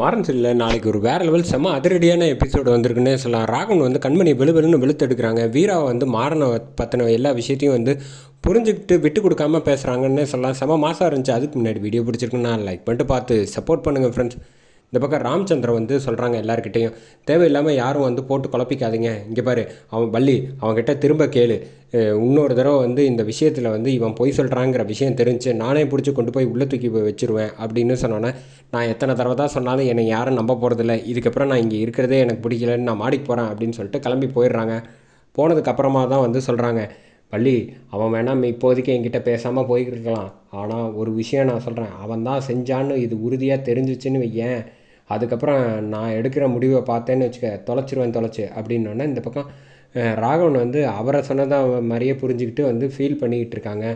மாறன் சில்ல நாளைக்கு ஒரு வேறு லெவல் செம்ம அதிரடியான எபிசோடு வந்திருக்குன்னே சொல்லலாம். ராகவன் வந்து கண்மணி வெளுவெலுன்னு வெளுத்தெடுக்கிறாங்க. வீராவை வந்து மாறனை பற்றின எல்லா விஷயத்தையும் வந்து புரிஞ்சுக்கிட்டு விட்டு கொடுக்காம பேசுகிறாங்கன்னு சொல்லலாம். செம்ம மாதம் இருந்துச்சு. அதுக்கு முன்னாடி வீடியோ பிடிச்சிருக்குன்னா லைக் பண்ணிட்டு பார்த்து சப்போர்ட் பண்ணுங்கள் ஃப்ரெண்ட்ஸ் இந்த பக்கம் ராமச்சந்திரன் வந்து சொல்கிறாங்க எல்லாருக்கிட்டேயும் தேவையில்லாமல் யாரும் வந்து போட்டு குழப்பிக்காதீங்க. இங்கே பாரு அவன் பள்ளி அவன்கிட்ட திரும்ப கேளு. இன்னொரு தடவை வந்து இந்த விஷயத்தில் வந்து இவன் பொய் சொல்கிறாங்கிற விஷயம் தெரிஞ்சு நானே பிடிச்சி கொண்டு போய் உள்ளே தூக்கி போய் வச்சிருவேன் அப்படின்னு சொன்னோன்னே நான் எத்தனை தடவை தான் சொன்னாலும் என்னை யாரும் நம்ப போகிறதில்ல இதுக்கப்புறம் நான் இங்கே இருக்கிறதே எனக்கு பிடிக்கலன்னு நான் மாடிக்கு போகிறேன் அப்படின்னு சொல்லிட்டு கிளம்பி போயிடுறாங்க. போனதுக்கப்புறமா தான் வந்து சொல்கிறாங்க பள்ளி அவன் வேணாம் இப்போதைக்கு என்கிட்ட பேசாமல் போய்கிட்டு இருக்கலாம். ஆனால் ஒரு விஷயம் நான் சொல்கிறேன் அவன் தான் செஞ்சான்னு இது உறுதியாக தெரிஞ்சிச்சுன்னு வையேன். அதுக்கப்புறம் நான் எடுக்கிற முடிவை பார்த்தேன்னு வச்சுக்க தொலைச்சிருவேன் தொலைச்சு. அப்படின்னோடனே இந்த பக்கம் ராகவன் வந்து அவரை சொன்னதாக மாதிரியே புரிஞ்சுக்கிட்டு வந்து ஃபீல் பண்ணிக்கிட்டு இருக்காங்க.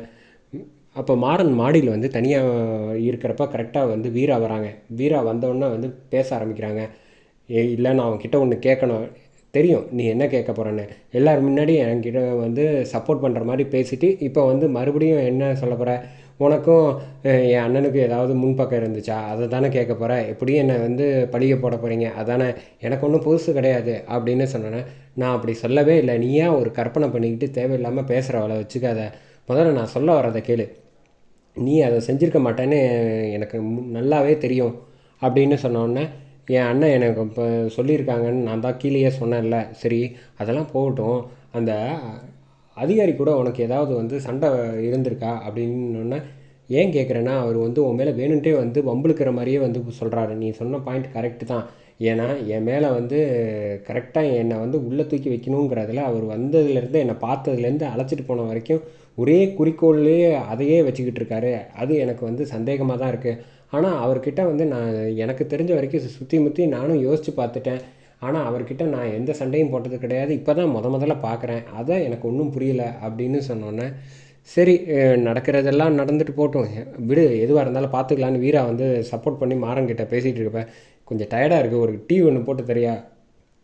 அப்போ மாறன் மாடியில் வந்து தனியாக இருக்கிறப்ப கரெக்டாக வந்து வீரா வராங்க. வீரா வந்தோடனே வந்து பேச ஆரம்பிக்கிறாங்க. ஏ இல்லை நான் அவன்கிட்ட ஒன்று கேட்கணும். தெரியும் நீ என்ன கேட்க போகிறேன்னு எல்லார் முன்னாடி என்கிட்ட வந்து சப்போர்ட் பண்ணுற மாதிரி பேசிவிட்டு இப்போ வந்து மறுபடியும் என்ன சொல்ல போகிற உனக்கும் என் அண்ணனுக்கு ஏதாவது முன்பக்கம் இருந்துச்சா? அதை தானே கேட்க போகிற எப்படியும் என்னை வந்து பழிய போட போகிறீங்க அதானே எனக்கு ஒன்றும் புதுசு கிடையாது அப்படின்னு சொன்னேன். நான் அப்படி சொல்லவே இல்லை. நீயா ஒரு கற்பனை பண்ணிக்கிட்டு தேவையில்லாமல் பேசுகிறவளை வச்சுக்காத? முதல்ல நான் சொல்ல வரதை கேளு. நீ அதை செஞ்சிருக்க மாட்டேன்னு எனக்கு நல்லாவே தெரியும் அப்படின்னு சொன்னோடனே என் அண்ணன் எனக்கு இப்போ சொல்லியிருக்காங்கன்னு நான் தான் கீழேயே சொன்னேன்ல. சரி அதெல்லாம் போகட்டும். அந்த அதிகாரி கூட உனக்கு ஏதாவது வந்து சண்டை இருந்திருக்கா? அப்படின்னொன்னே ஏன் கேட்குறேன்னா அவர் வந்து உன் மேலே வேணுன்ட்டே வந்து வம்பிழுக்கிற மாதிரியே வந்து சொல்கிறாரு நீ சொன்ன பாயிண்ட் கரெக்டு தான். ஏன்னா என் மேலே வந்து கரெக்டாக என்னை வந்து உள்ளே தூக்கி வைக்கணுங்கிறதுல அவர் வந்ததுலேருந்து என்னை பார்த்ததுலேருந்து அழைச்சிட்டு போன வரைக்கும் ஒரே குறிக்கோள்லேயே அதையே வச்சுக்கிட்டு இருக்காரு. அது எனக்கு வந்து சந்தேகமாக தான் இருக்குது ஆனால் அவர்கிட்ட வந்து நான் எனக்கு தெரிஞ்ச வரைக்கும் சுற்றி முற்றி நானும் யோசித்து பார்த்துட்டேன். ஆனால் அவர்கிட்ட நான் எந்த சண்டையும் போட்டது கிடையாது. இப்போ தான் முத முதல்ல பார்க்குறேன் அதான் எனக்கு ஒன்றும் புரியல அப்படின்னு சொன்னோன்னே சரி நடக்கிறதெல்லாம் நடந்துட்டு போகட்டும் விடு எதுவாக இருந்தாலும் பார்த்துக்கலான்னு வீரா வந்து சப்போர்ட் பண்ணி மாறன்கிட்ட பேசிகிட்டு இருப்பேன் கொஞ்சம் டயர்டாக இருக்குது ஒரு டீ ஒன்று போட்டு தரியா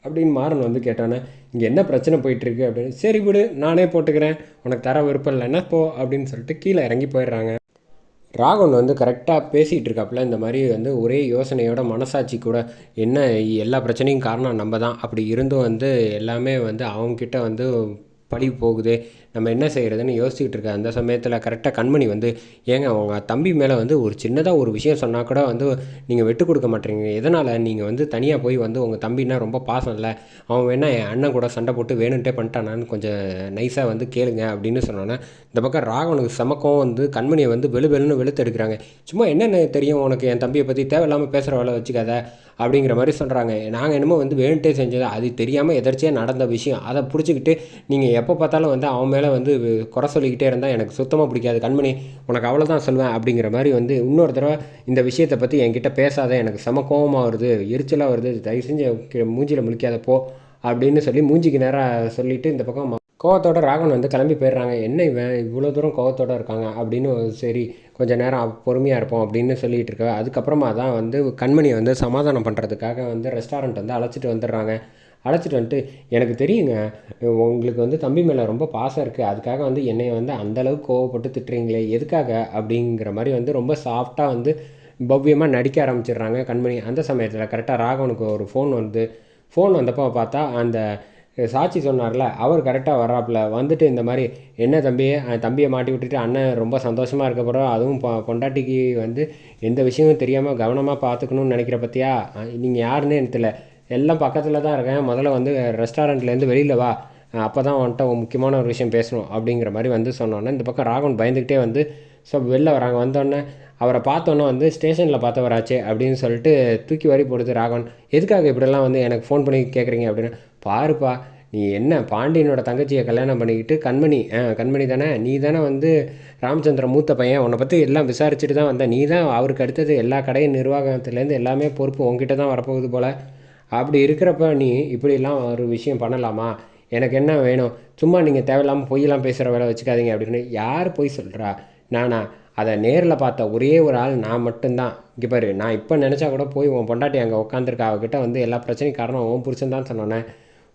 அப்படின்னு மாறன் வந்து கேட்டோன்னே இங்கே என்ன பிரச்சனை போயிட்டுருக்கு அப்படின்னு சரி விடு நானே போட்டுக்கிறேன். உனக்கு தர விருப்பம் இல்லைன்னா போ அப்படின்னு சொல்லிட்டு கீழே இறங்கி போயிடுறாங்க. ராகவன் வந்து கரெக்டாக பேசிகிட்டு இருக்காப்புல இந்த மாதிரி வந்து ஒரே யோசனையோட மனசாட்சி கூட என்ன எல்லா பிரச்சனையும் காரணம் நம்ம தான் அப்படி இருந்தும் வந்து எல்லாமே வந்து அவங்கக்கிட்ட வந்து பழி போகுது நம்ம என்ன செய்கிறதுன்னு யோசிச்சுட்டு இருக்க. அந்த சமயத்தில் கரெக்டாக கண்மணி வந்து ஏங்க உங்கள் தம்பி மேலே வந்து ஒரு சின்னதாக ஒரு விஷயம் சொன்னால் கூட வந்து நீங்கள் விட்டு கொடுக்க மாட்டீங்க எதனால்? நீங்கள் வந்து தனியாக போய் வந்து உங்கள் தம்பினா ரொம்ப பாசம் இல்லை. அவன் வேணா என் அண்ணன் கூட சண்டை போட்டு வேணுன்ட்டே பண்ணிட்டானான்னு கொஞ்சம் நைஸாக வந்து கேளுங்க அப்படின்னு சொன்னோன்னே இந்த பக்கம் ராகவனுக்கு சமக்கம் வந்து கண்மணியை வந்து வெளு வெளுன்னு வெளுத்து எடுக்கிறாங்க. சும்மா என்னென்ன தெரியும் உனக்கு? என் தம்பியை பற்றி தேவையில்லாமல் பேசுகிற வேலை வச்சுக்காத. அப்படிங்கிற மாதிரி சொல்கிறாங்க நாங்கள் என்னமோ வந்து வேணுன்ட்டே செஞ்சது அது தெரியாமல் எதர்ச்சியாக நடந்த விஷயம். அதை பிடிச்சிக்கிட்டு நீங்கள் எப்போ பார்த்தாலும் வந்து அவன் மேலே வந்து குறை சொல்லிக்கிட்டே இருந்தால் எனக்கு சுத்தமாக பிடிக்காது. கண்மணி உனக்கு அவ்வளோதான் சொல்லுவேன் அப்படிங்கிற மாதிரி வந்து இன்னொரு தடவை இந்த விஷயத்தை பற்றி என்கிட்ட பேசாத எனக்கு செம கோவமாக வருது எரிச்சலாக வருது தயவு செஞ்சு மூஞ்சியில் முழிக்காத போ அப்படின்னு சொல்லி மூஞ்சிக்கு நேராக சொல்லிவிட்டு இந்த பக்கம் கோவத்தோட ராகவன் வந்து கிளம்பி போயிடுறாங்க. என்ன இவன் இவ்வளோ தூரம் கோவத்தோடு இருக்காங்க அப்படின்னு சரி கொஞ்ச நேரம் பொறுமையாக இருப்போம் அப்படின்னு சொல்லிகிட்டு இருக்க. அதுக்கப்புறமா தான் வந்து கண்மணியை வந்து சமாதானம் பண்ணுறதுக்காக வந்து ரெஸ்டாரண்ட் வந்து அழைச்சிட்டு வந்துடுறாங்க. அழைச்சிட்டு வந்துட்டு எனக்கு தெரியுங்க உங்களுக்கு வந்து தம்பி மேலே ரொம்ப பாசம் இருக்குது அதுக்காக வந்து என்னை வந்து அந்தளவுக்கு கோவப்பட்டு திட்டுறீங்களே எதுக்காக? அப்படிங்கிற மாதிரி வந்து ரொம்ப சாஃப்டாக வந்து பவ்யமாக நடிக்க ஆரம்பிச்சிடுறாங்க கண்மணி. அந்த சமயத்தில் கரெக்டாக ராகவனுக்கு ஒரு ஃபோன் வந்து ஃபோன் வந்தப்போ பார்த்தா அந்த சாட்சி சொன்னார்ல அவர் கரெக்டாக வர்றாப்புல. வந்துட்டு இந்த மாதிரி என்ன தம்பி தம்பியை மாட்டி விட்டுட்டு அண்ணன் ரொம்ப சந்தோஷமாக இருக்க போகிறோம் அதுவும் பொ பொண்டாட்டிக்கு வந்து எந்த விஷயமும் தெரியாமல் கவனமாக பார்த்துக்கணும்னு நினைக்கிற பற்றியா நீங்கள் யாருன்னே எனக்கு தெரியல. எல்லாம் பக்கத்தில் தான் இருக்கேன். முதல்ல வந்து ரெஸ்டாரண்ட்லேருந்து வெளியில் வா. அப்போ தான் வந்துட்டு முக்கியமான ஒரு விஷயம் பேசணும் அப்படிங்கிற மாதிரி வந்து சொன்னோன்னே இந்த பக்கம் ராகவன் பயந்துக்கிட்டே வந்து ஸோ வெளில வராங்க. வந்தோடனே அவரை பார்த்தோன்னே வந்து ஸ்டேஷனில் பார்த்தவராச்சே அப்படின்னு சொல்லிட்டு தூக்கி வாரி போடுது ராகவன். எதுக்காக இப்படிலாம் வந்து எனக்கு ஃபோன் பண்ணி கேட்குறீங்க அப்படின்னு பாருப்பா நீ என்ன பாண்டியனோட தங்கச்சியை கல்யாணம் பண்ணிக்கிட்டு கண்மணி ஆ கண்மணி தானே? நீ தானே வந்து ராமச்சந்திர மூத்த பையன். உன்னை பற்றி எல்லாம் விசாரிச்சுட்டு தான் வந்த. நீ தான் அவருக்கு அடுத்தது எல்லா கடையின் நிர்வாகத்துலேருந்து எல்லாமே பொறுப்பு உங்ககிட்ட தான் வரப்போகுது போல். அப்படி இருக்கிறப்ப நீ இப்படிலாம் ஒரு விஷயம் பண்ணலாமா? எனக்கு என்ன வேணும்? சும்மா நீங்கள் தேவையில்லாமல் பொய்யெல்லாம் பேசுகிற வேலை வச்சுக்காதீங்க அப்படின்னு யார் பொய் சொல்கிறா நானா அதை நேரில் பார்த்த ஒரே ஒரு ஆள் நான் மட்டும்தான். இங்கே பாரு நான் இப்போ நினச்சா கூட போய் உன் பொண்டாட்டி அங்கே உட்காந்துருக்கா அவகிட்ட வந்து எல்லா பிரச்சனையும் காரணம் உன் புருஷன் தான் சொன்னோன்னே.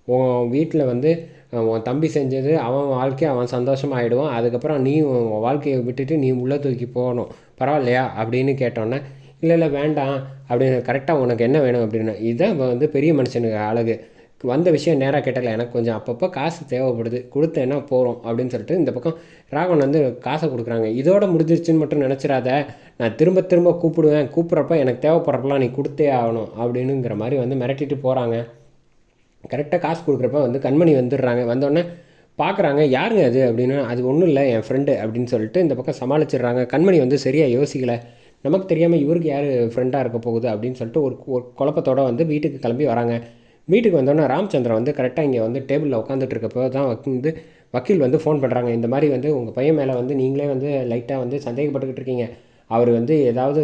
உன் வீட்டில் வந்து உன் தம்பி செஞ்சது அவன் வாழ்க்கையை அவன் சந்தோஷமாயிடுவான். அதுக்கப்புறம் நீ உன் வாழ்க்கையை விட்டுட்டு நீ உள்ளே தூக்கி போகணும். பரவாயில்லையா? அப்படின்னு கேட்டோன்னே இல்லை இல்லை வேண்டாம். அப்படின்னு கரெக்டாக உனக்கு என்ன வேணும்? அப்படின்னு இதுதான் வந்து பெரிய மனுஷனுக்கு அழகு. வந்த விஷயம் நேராக கேட்டல எனக்கு கொஞ்சம் அப்பப்போ காசு தேவைப்படுது. கொடுத்தேன்னா போகிறோம் அப்படின்னு சொல்லிட்டு இந்த பக்கம் ராகவன் வந்து காசை கொடுக்குறாங்க. இதோட முடிஞ்சிருச்சுன்னு மட்டும் நினச்சிடாத. நான் திரும்ப திரும்ப கூப்பிடுவேன். கூப்பிட்றப்ப எனக்கு தேவைப்படுறப்பெல்லாம் நீ கொடுத்தே ஆகணும். அப்படின்னுங்கிற மாதிரி வந்து மிரட்டிட்டு போகிறாங்க கரெக்டாக காசு கொடுக்குறப்ப வந்து கண்மணி வந்துடுறாங்க. வந்தோடனே பார்க்குறாங்க யாருங்க அது? அப்படின்னா. அது ஒன்றும் இல்லை என் ஃப்ரெண்டு அப்படின்னு சொல்லிட்டு இந்த பக்கம் சமாளிச்சிடுறாங்க. கண்மணி வந்து சரியாக யோசிக்கலை. நமக்கு தெரியாமல் இவருக்கு யார் ஃப்ரெண்டாக இருக்க போகுது? அப்படின்னு சொல்லிட்டு ஒரு ஒரு குழப்பத்தோடு வந்து வீட்டுக்கு கிளம்பி வராங்க. வீட்டுக்கு வந்தோடனே ராமச்சந்திரன் வந்து கரெக்டாக இங்கே வந்து டேபிளில் உட்காந்துட்டு இருக்கப்போ தான் வந்து வக்கீல் வந்து ஃபோன் பண்ணுறாங்க இந்த மாதிரி வந்து உங்கள் பையன் மேலே வந்து நீங்களே வந்து லைட்டாக வந்து சந்தேகப்பட்டுக்கிட்டு இருக்கீங்க. அவர் வந்து ஏதாவது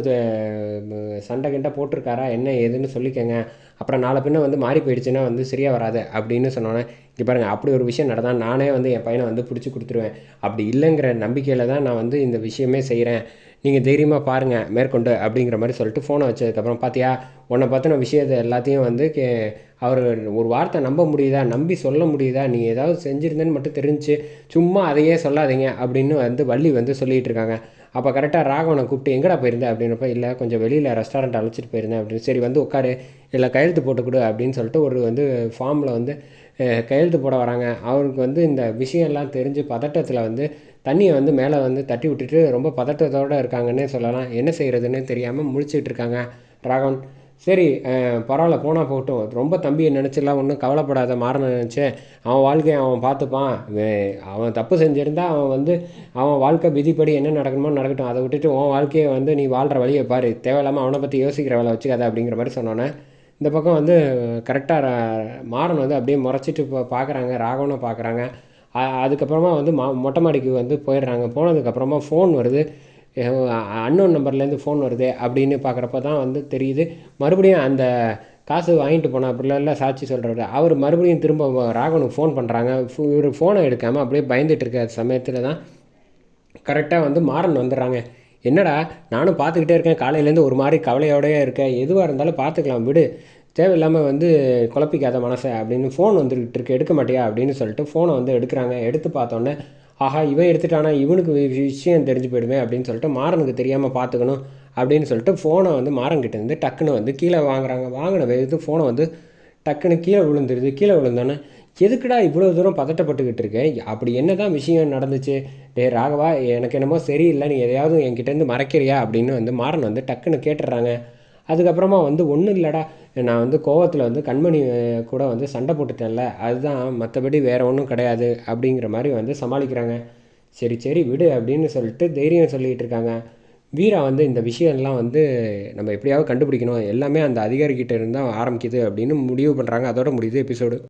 சண்டை கிண்டை போட்டிருக்காரா என்ன ஏதுன்னு சொல்லிக்கங்க. அப்புறம் நாளை பின்ன வந்து மாறி போயிடுச்சுன்னா வந்து சரியாக வராது அப்படின்னு சொன்னோன்னே இங்கே பாருங்கள் அப்படி ஒரு விஷயம் நடந்தால் நானே வந்து என் பையனை வந்து பிடிச்சி கொடுத்துருவேன். அப்படி இல்லைங்கிற நம்பிக்கையில் தான் நான் வந்து இந்த விஷயமே செய்கிறேன். நீங்கள் தைரியமாக பாருங்கள் மேற்கொண்டு அப்படிங்கிற மாதிரி சொல்லிட்டு ஃபோனை வச்சதுக்கப்புறம் பார்த்தியா உன்னை பற்றின விஷயத்தை எல்லாத்தையும் வந்து கே அவர் ஒரு வார்த்தை நம்ப முடியுதா நம்பி சொல்ல முடியுதா நீ ஏதாவது செஞ்சுருந்தேன்னு மட்டும் தெரிஞ்சு சும்மா அதையே சொல்லாதீங்க அப்படின்னு வந்து வள்ளி வந்து சொல்லிகிட்டு இருக்காங்க. அப்போ கரெக்டாக ராகவனை கூப்பிட்டு எங்கடா போயிருந்தேன் அப்படின்றப்ப இல்லை கொஞ்சம் வெளியில் ரெஸ்டாரண்ட் அழைச்சிட்டு போயிருந்தேன் அப்படின்னு. சரி வந்து உட்காரு. இல்லை கையெழுத்து போட்டு கொடு அப்படின்னு சொல்லிட்டு ஒரு வந்து ஃபார்மில் வந்து கையெழுத்து போட வராங்க. அவருக்கு வந்து இந்த விஷயம்லாம் தெரிஞ்சு பதட்டத்தில் வந்து தண்ணியை வந்து மேலே வந்து தட்டி விட்டுட்டு ரொம்ப பதட்டத்தோடு இருக்காங்கன்னே சொல்லலாம். என்ன செய்கிறதுன்னு தெரியாமல் முழிச்சிட்டு இருக்காங்க ராகவன். சரி பரவாயில்ல போனால் போகட்டும். ரொம்ப தம்பியை நினச்சிலாம் ஒன்றும் கவலைப்படாத மாறன நினச்சேன். அவன் வாழ்க்கையை அவன் பார்த்துப்பான். அவன் தப்பு செஞ்சுருந்தா அவன் வந்து அவன் வாழ்க்கை விதிப்படி என்ன நடக்கணுமோ நடக்கட்டும். அதை விட்டுட்டு உன் வாழ்க்கையை வந்து நீ வாழ்கிற வழியை பாரு. தேவையில்லாமல் அவனை பற்றி யோசிக்கிற வேலை வச்சுக்காத அப்படிங்கிற மாதிரி சொன்னோன்னே இந்த பக்கம் வந்து கரெக்டாக மாறன் வந்து அப்படியே முறைச்சிட்டு இப்போ பார்க்குறாங்க. ராகவனை பார்க்குறாங்க. அதுக்கப்புறமா வந்து மா மொட்டை மாடிக்கு வந்து போயிடுறாங்க. போனதுக்கப்புறமா ஃபோன் வருது. அன்னோன் நம்பர்லேருந்து ஃபோன் வருது அப்படின்னு பார்க்குறப்ப தான் வந்து தெரியுது மறுபடியும் அந்த காசு வாங்கிட்டு போன அப்படிலாம் சாட்சி சொல்கிறாரு அவர் மறுபடியும் திரும்ப ராகவனுக்கு ஃபோன் பண்ணுறாங்க இவர் ஃபோனை எடுக்காமல் அப்படியே பயந்துட்டு இருக்க சமயத்தில் தான் கரெக்டாக வந்து மாறன் வந்துடுறாங்க என்னடா நானும் பார்த்துக்கிட்டே இருக்கேன் காலையிலேருந்து ஒரு மாதிரி கவலையோடயே இருக்கேன் எதுவாக இருந்தாலும் பார்த்துக்கலாம் விடு தேவையில்லாமல் வந்து குழப்பிக்காத மனசை அப்படின்னு ஃபோன் வந்துக்கிட்டு இருக்கு எடுக்க மாட்டியா அப்படின்னு சொல்லிட்டு ஃபோனை வந்து எடுக்கிறாங்க எடுத்து பார்த்தோன்னே ஆஹா இவன் எடுத்துட்டானா இவனுக்கு வி- விஷயம் தெரிஞ்சு போயிடுமே அப்படின்னு சொல்லிட்டு மாறனுக்கு தெரியாமல் பார்த்துக்கணும் அப்படின்னு சொல்லிட்டு ஃபோனை வந்து மாறங்கிட்ட இருந்து டக்குன்னு வந்து கீழே வாங்குறாங்க. வாங்கின வேகத்து ஃபோனை வந்து டக்குன்னு கீழே விழுந்துருது. கீழே விழுந்தோன்னே எதுக்குடா இவ்வளோ தூரம் பதட்டப்பட்டுக்கிட்டு இருக்கேன் அப்படி என்ன தான் விஷயம் நடந்துச்சு? டே ராகவா எனக்கு என்னமோ சரியில்லை. நீ எதையாவது என்கிட்டேருந்து மறைக்கிறியா? அப்படின்னு வந்து மாறன் வந்து டக்குன்னு கேட்டுடுறாங்க. அதுக்கப்புறமா வந்து ஒன்றும் இல்லைடா. நான் வந்து கோவத்தில் வந்து கண்மணி கூட வந்து சண்டை போட்டுட்டேன்ல அதுதான் மற்றபடி வேறு ஒன்றும் கிடையாது அப்படிங்கிற மாதிரி வந்து சமாளிக்கிறாங்க. சரி சரி விடு அப்படின்னு சொல்லிட்டு தைரியம் சொல்லிகிட்டு இருக்காங்க. வீரா வந்து இந்த விஷயம்லாம் வந்து நம்ம எப்படியாவது கண்டுபிடிக்கணும். எல்லாமே அந்த அதிகாரிக்கிட்ட இருந்தால் ஆரம்பிக்குது அப்படின்னு முடிவு பண்ணுறாங்க அதோட முடியுது எபிசோடு